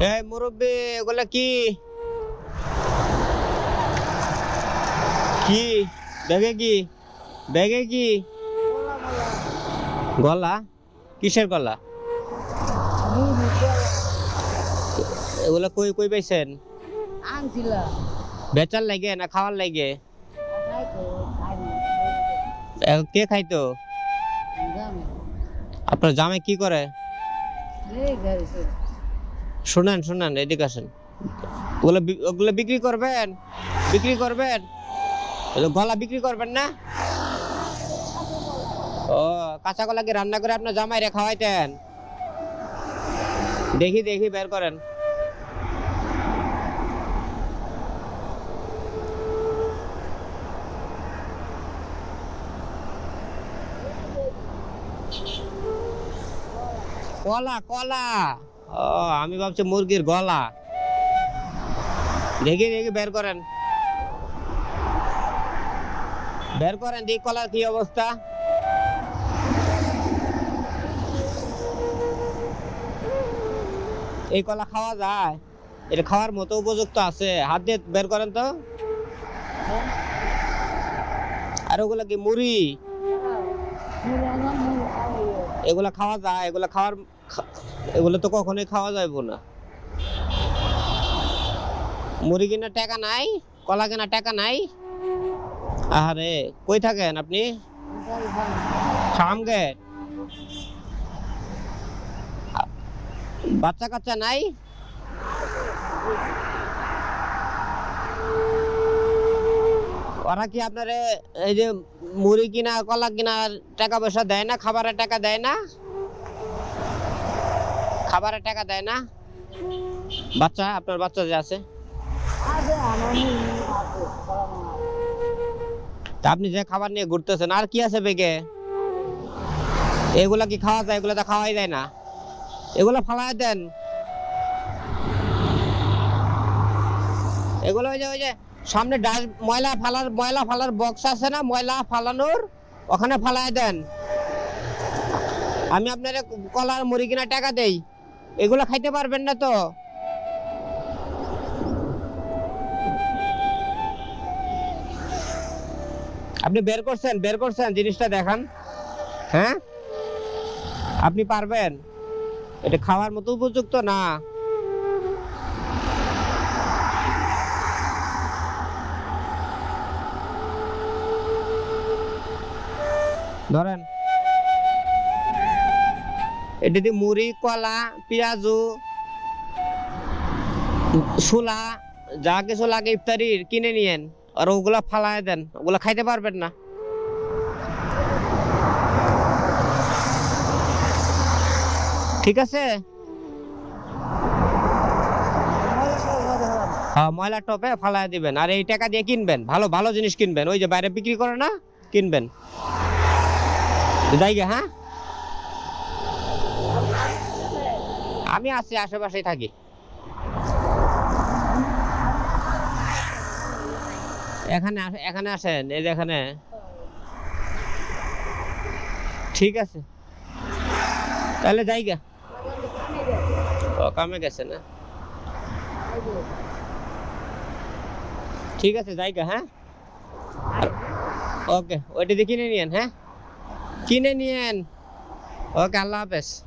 এই মুরব্বী এগুলা কি? কি? ব্যাগে কি? ব্যাগে কি? গলা? কিসের গলা? এগুলা কই কই পাইছেন? বেচার লাগে না খাওয়ার লাগে? কে খাইতো? আপনার জামে কি করে? শুনেন শুনেন, এদিকে আসেন। ওগুলো ওগুলো বিক্রি করবেন বিক্রি করবেন। গলা বিক্রি করবেন না? ও, কাঁচা কলা কি রান্না করে আপনার জামাই রে খাওয়াইতেন? দেখি দেখি, বের করেন। কলা কলা। ও আমি ভাবছি মুরগির গলা। দেখি দেখি বের করেন। বের করেন দেখি কলার কি অবস্থা। এই কলা খাওয়া যায়। এটা খাওয়ার মতো উপযুক্ত আছে। হাত দিয়ে বের করেন তো। আর ওগুলা কি মুড়ি? এগুলা খাওয়া যায়। এগুলা খাওয়ার এগুলো তো কখনোই খাওয়া যাবে না। মুড়ি কেনার টাকা নাই, কলা কেনার টাকা নাই। আরে কই থাকেন আপনি? সামগে বাচ্চা কাচ্চা নাই? ওরা কি আপনারে এই যে মুড়ি কিনা, কলা কিনা টাকা পয়সা দেয় না, খাবারের টাকা দেয় না? খাবারের টাকা দেয় না। বাচ্চা, আপনার বাচ্চা যে আছে। আপনি যে খাবার নিয়ে ঘুরতেছেন, আর কি আছে বেগে? এগুলা কি খাওয়া যায়? এগুলো তো খাওয়াই যায় না। এগুলো ফালাই দেন। এগুলো ওই যে ওই যে, সামনে ডাস, ময়লা ফালার ময়লা ফালার বক্স আছে না? ময়লা ফালানোর, ওখানে ফালাই দেন। আমি আপনার কলার মুড়ি কিনা টাকা দেই। এগুলো খাইতে পারবেন না তো। আপনি বের করছেন বের করছেন, জিনিসটা দেখান। হ্যাঁ? আপনি পারবেন। এটা খাওয়ার মতো উপযুক্ত না। ধরেন। এটা দিয়ে মুড়ি, কলা, পেঁয়াজু, ছোলা, যা কিছু লাগে ইফতারির কিনে নিয়েন। আর ওগুলা ফালায় দেন, ওগুলা খাইতে পারবেন না। ঠিক আছে? হ্যাঁ ময়লা টপে ফালায় দিবেন। আর এই টাকা দিয়ে কিনবেন, ভালো ভালো জিনিস কিনবেন। ওই যে বাইরে বিক্রি করে না, কিনবেন। যাই হ্যাঁ? আমি আছি আশেপাশেই থাকি। এখানে এখানে আসেন এই এখানে। ঠিক আছে। তাহলে যাই গে ও কামে গেছে না? ঠিক আছে যাই গে, হ্যাঁ? ওকে ওইটা দিয়ে কিনে নিয়েন হ্যাঁ? কিনে নিয়েন। ওকে আল্লাহ হাফেজ।